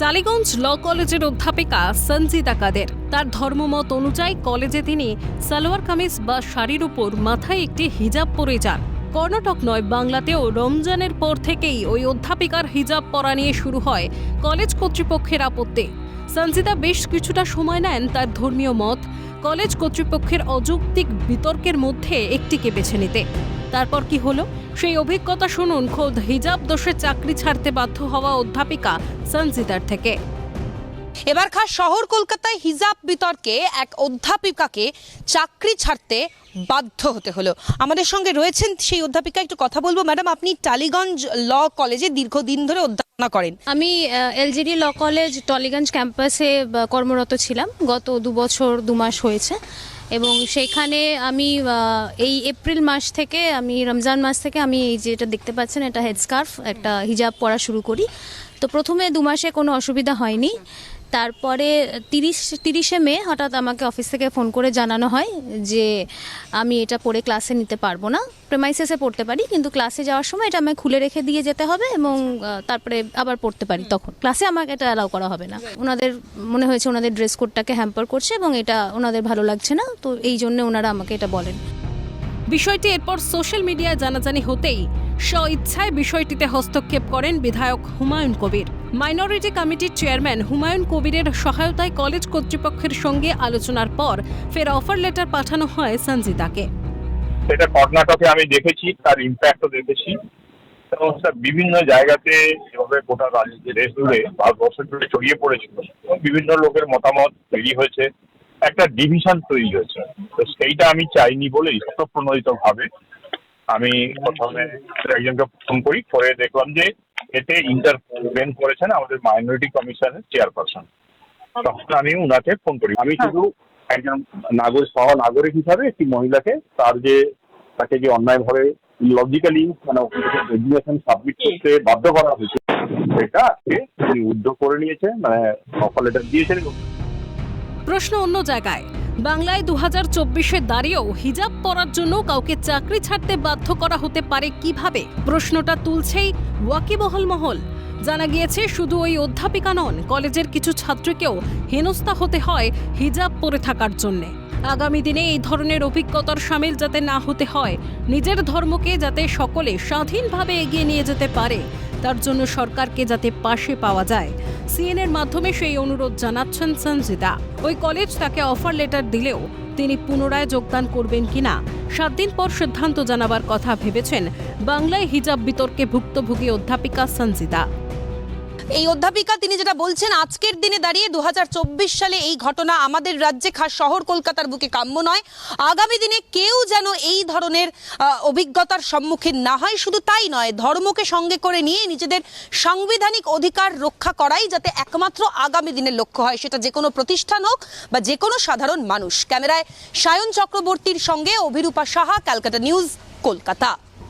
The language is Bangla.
টালিগঞ্জ ল কলেজের অধ্যাপিকা সঞ্জিতা কাদের। তার ধর্মমত অনুযায়ী কলেজে তিনি সালোয়ার কামিজ বা শাড়ির উপর মাথায় একটি হিজাব পরে যান। কর্ণাটক নয়, বাংলাতেও রমজানের পর থেকেই ওই অধ্যাপিকার হিজাব পরা নিয়ে শুরু হয় কলেজ কর্তৃপক্ষের আপত্তি। সঞ্জিতা বেশ কিছুটা সময় নেন তার ধর্মীয় মত। কলেজ কর্তৃপক্ষের অযৌক্তিক বিতর্কের মধ্যে একটিকে বেছে নিতে। তারপর কি হলো? সেই অভিজ্ঞতা শুনুন খোদ হিজাব দোষে চাকরি ছাড়তে বাধ্য হওয়া অধ্যাপিকা সঞ্জিতার থেকে। এবার খাস শহর কলকাতায় হিজাব বিতর্কে এক অধ্যাপিকাকে চাকরি ছাড়তে বাধ্য হতে হলো। আমাদের সঙ্গে রয়েছেন সেই অধ্যাপিকা, একটু কথা বলব। ম্যাডাম, আপনি টালিগঞ্জ ল কলেজে দীর্ঘদিন ধরে অধ্যাপনা করেন। আমি এলজিডি ল কলেজ, টলিগঞ্জ ক্যাম্পাসে কর্মরত ছিলাম। গত দু বছর, দু মাস হয়েছে। এবং সেখানে আমি এই এপ্রিল মাস থেকে আমি, রমজান মাস থেকে আমি এই যেটা দেখতে পাচ্ছেন, এটা হেডস্কার্ফ একটা হিজাব পরা শুরু করি। তো প্রথমে দু মাসে কোনো অসুবিধা হয়নি। তারপরে তিরিশ, তিরিশে মে হঠাৎ আমাকে অফিস থেকে ফোন করে জানানো হয় যে আমি এটা পড়ে ক্লাসে নিতে পারব না। প্রেমাইসেসে পড়তে পারি, কিন্তু ক্লাসে যাওয়ার সময় এটা আমায় খুলে রেখে দিয়ে যেতে হবে এবং তারপরে আবার পড়তে পারি তখন। ক্লাসে আমাকে এটা অ্যালাউ করা হবে না। ওনাদের, মনে হয়েছে ওনাদের ড্রেস কোডটাকে হ্যাম্পার করছে এবং এটা ওনাদের ভালো লাগছে না, তো এই জন্য ওনারা আমাকে এটা বলেন। বিষয়টি এরপর সোশ্যাল মিডিয়ায় জানাজানি হতেই স্ব ইচ্ছায় বিষয়টিতে হস্তক্ষেপ করেন বিধায়ক হুমায়ুন কবির। মাইনরিটি কমিটির চেয়ারম্যান হুমায়ুন কবিরের সহায়তায় কলেজ কর্তৃপক্ষের সঙ্গে আলোচনার পর ফের অফার লেটার পাঠানো হয় সঞ্জিতাকে সেটা কর্ণাটকে আমি দেখেছি, তার ইম্প্যাক্টও দেখেছি। এবং বিভিন্ন জায়গাতে যেভাবে গোটা দেশ জুড়ে ভারতবর্ষ জুড়ে ছড়িয়ে পড়েছিল। বিভিন্ন লোকের মতামত তৈরি হয়েছে, একটা ডিভিশন তৈরি হয়েছে। তো সেইটা আমি চাইনি বলেই স্বতঃপ্রণোদিত ভাবে আমি প্রথমে একজনকে ফোন করি করে দেখলাম যে এতে ইন্টারভেন করেছেন আমাদের মাইনরিটি কমিশনের চেয়ারপারসন তখন আমি উনাকে ফোন করি। আমি শুধু একজন নাগরিক সহ নাগরিক হিসাবে একটি মহিলাকে তার যে তাকে যে অন্যায়ভাবে লজিক্যালি মানে রেজিগনেশন সাবমিট করতে বাধ্য করা হয়েছে সেটা আজকে তিনি উদ্যোগ করে নিয়েছে মানে অফার লেটার দিয়েছেন প্রশ্ন অন্য জায়গায় বাংলায় দু হাজার চব্বিশে দাঁড়িয়েও হিজাব পরার জন্য কাউকে চাকরি ছাড়তে বাধ্য করা হতে পারে কীভাবে? প্রশ্নটা তুলছেই ওয়াকিবহল মহল। জানা গিয়েছে, শুধু ওই অধ্যাপিকা নন, কলেজের কিছু ছাত্রীকেও হেনস্থা হতে হয় হিজাব পরে থাকার জন্যে। আগামী দিনে এই ধরনের অভিজ্ঞতার সামিল যাতে না হতে হয়, নিজের ধর্মকে যাতে সকলে স্বাধীনভাবে এগিয়ে নিয়ে যেতে পারে তার জন্য সরকারকে যাতে পাশে পাওয়া যায়। সিএনএর মাধ্যমে সেই অনুরোধ জানাচ্ছেন সঞ্জিতা। ওই কলেজ তাকে অফার লেটার দিলেও তিনি পুনরায় যোগদান করবেন কিনা, সাত দিন পর সিদ্ধান্ত জানাবার কথা ভেবেছেন বাংলায় হিজাব বিতর্কে ভুক্তভোগী অধ্যাপিকা সঞ্জিতা। এই অধ্যাপিকা, তিনি যেটা বলছেন, আজকের দিনে দাঁড়িয়ে দু হাজার চব্বিশ সালে এই ঘটনা আমাদের রাজ্যে খাস শহর কলকাতার বুকে কাম্য নয়। আগামী দিনে কেউ যেন এই ধরনের অভিজ্ঞতার সম্মুখীন না হয়, শুধু তাই নয়, ধর্মকে সঙ্গে করে নিয়ে নিজেদের সাংবিধানিক অধিকার রক্ষা করাই যাতে একমাত্র আগামী দিনের লক্ষ্য হয়, সেটা যে কোনো প্রতিষ্ঠান হোক বা যে কোনো সাধারণ মানুষ। ক্যামেরায় সায়ন চক্রবর্তীর সঙ্গে অভিরূপা সাহা, ক্যালকাটা নিউজ, কলকাতা।